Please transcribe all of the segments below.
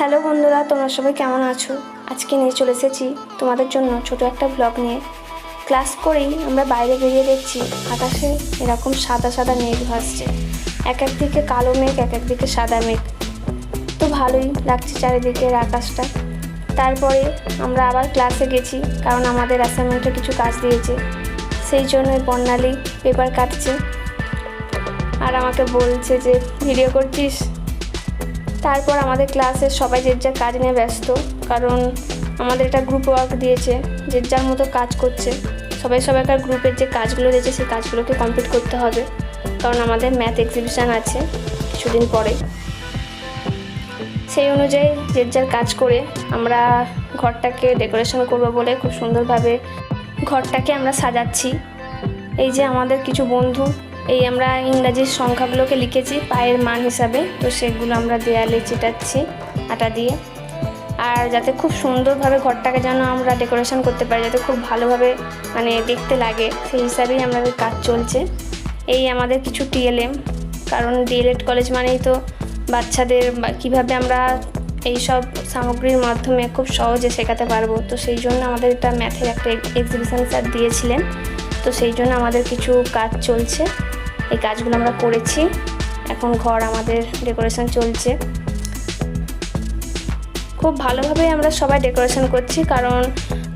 Hello বন্ধুরা, তোমরা সবাই কেমন আছো? আজকে নিয়ে চলে এসেছি তোমাদের জন্য ছোট একটা ব্লগ নিয়ে। ক্লাস করেই আমরা বাইরে বেরিয়ে দেখছি আকাশে এরকম সাদা সাদা মেঘ ভাসছে। এক এক দিকে কালো মেঘ, এক এক দিকে সাদা মেঘ। তো ভালোই লাগছে চারিদিকের আকাশটা। তারপরে আমরা আবার ক্লাসে গেছি, কারণ আমাদের অ্যাসাইনমেন্টে কিছু কাজ দিয়েছে। সেই জন্য বর্ণালী পেপার কাটছে। আর আমাকে বলছে যে, ভিডিও করছিস? তারপর আমাদের ক্লাসের সবাই যে যার কাজ নিয়ে ব্যস্ত, কারণ আমাদের একটা গ্রুপ ওয়ার্ক দিয়েছে, যে যার মতো কাজ করছে। সবাই সবাইকার গ্রুপের যে কাজগুলো দিয়েছে, সেই কাজগুলোকে কমপ্লিট করতে হবে। কারণ আমাদের ম্যাথ এক্সিবিশান আছে কিছুদিন পরে। সেই অনুযায়ী যে যার কাজ করে আমরা ঘরটাকে ডেকোরেশন করব বলে খুব সুন্দরভাবে ঘরটাকে আমরা সাজাচ্ছি। এই যে আমাদের কিছু বন্ধু এই আমরা ইংরাজির সংখ্যাগুলোকে লিখেছি পায়ের মান হিসাবে। তো সেগুলো আমরা দেয়ালে চিটাচ্ছি আটা দিয়ে। আর যাতে খুব সুন্দরভাবে ঘরটাকে যেন আমরা ডেকোরেশন করতে পারি, যাতে খুব ভালোভাবে মানে দেখতে লাগে, সেই হিসাবেই আমাদের কাজ চলছে। এই আমাদের কিছু টিএলএম কারণ ডিএলএড কলেজ মানেই তো বাচ্চাদের কীভাবে আমরা এই সব সামগ্রীর মাধ্যমে খুব সহজে শেখাতে পারব। তো সেই জন্য আমাদের এটা ম্যাথের একটা এক্সিবিশন স্যার দিয়েছিলেন। তো সেই জন্য আমাদের কিছু কাজ চলছে। এই কাজগুলো আমরা করেছি। এখন ঘর আমাদের ডেকোরেশন চলছে। খুব ভালোভাবে আমরা সবাই ডেকোরেশন করছি কারণ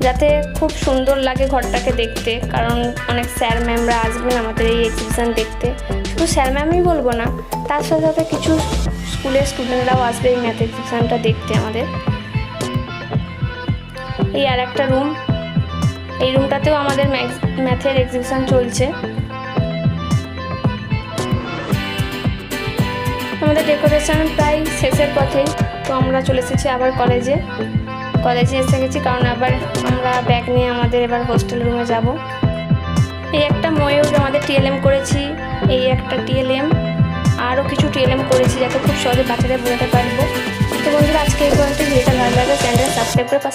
যাতে খুব সুন্দর লাগে ঘরটাকে দেখতে। কারণ অনেক স্যার ম্যামরা আসবেন আমাদের এই এক্সিবিশন দেখতে। শুধু স্যার ম্যামই বলব না, তার সাথে সাথে কিছু স্কুলের স্টুডেন্টরাও আসবে এই ম্যাথ এক্সিবিশনটা দেখতে আমাদের। এই আর একটা রুম এই রুমটাতেও আমাদের ম্যাথের এক্সিবিশন চলছে। আমাদের ডেকোরেশন প্রায় শেষের পথেই। তো আমরা চলে এসেছি আবার কলেজে কলেজে এসে গেছি কারণ আবার আমরা ব্যাগ নিয়ে আমাদের এবার হোস্টেল রুমে যাব। এই একটা ময়ূর আমাদের টিএলএম করেছি, এই একটা টিএলএম আরও কিছু টিএলএম করেছি যাতে খুব সহজে বাচ্চাদের বোঝাতে পারব। তো বন্ধুরা, আজকে এই পর্যন্ত ভিডিওটা ভালো লাগে চ্যানেলটা সাবস্ক্রাইব করে পাশে